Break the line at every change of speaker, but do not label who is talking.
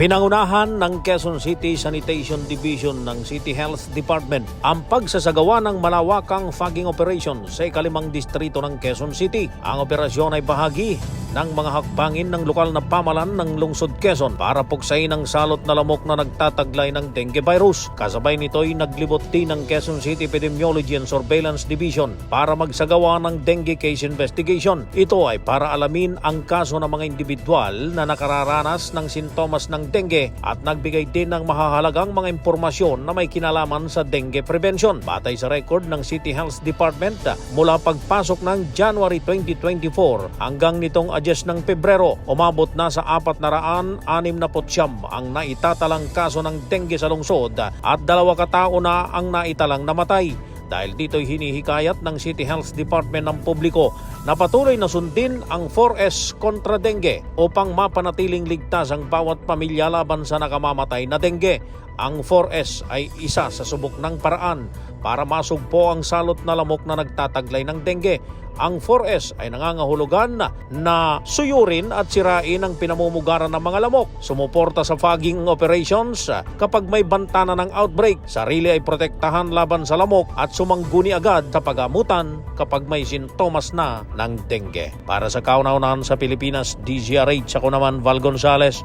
Pinangunahan ng Quezon City Sanitation Division ng City Health Department ang pagsasagawa ng malawakang fogging operation sa ikalimang distrito ng Quezon City. Ang operasyon ay bahagi ng mga hakbangin ng lokal na pamalan ng lungsod Quezon para puksain ang salot na lamok na nagtataglay ng dengue virus. Kasabay nito'y naglibot din ng Quezon City Epidemiology and Surveillance Division para magsagawa ng dengue case investigation. Ito ay para alamin ang kaso ng mga individual na nakararanas ng sintomas ng dengue at nagbigay din ng mahahalagang mga impormasyon na may kinalaman sa dengue prevention. Batay sa record ng City Health Department mula pagpasok ng January 2024 hanggang nitong adjust ng Pebrero, umabot na sa 469 ang naitatalang kaso ng dengue sa lungsod at dalawa katao na ang naitalang namatay. Dahil dito'y hinihikayat ng City Health Department ng publiko na patuloy na sundin ang 4S kontra dengue upang mapanatiling ligtas ang bawat pamilya laban sa nakamamatay na dengue. Ang 4S ay isa sa subok ng paraan para masugpo ang salot na lamok na nagtataglay ng dengue. Ang 4S ay nangangahulugan na, suyurin at sirain ang pinamumugaran ng mga lamok. Sumuporta sa fogging operations kapag may banta na ng outbreak. Sarili ay protektahan laban sa lamok at sumangguni agad sa pagamutan kapag may sintomas na ng dengue. Para sa kauna-unahan sa Pilipinas, DZRH ako naman Val Gonzales.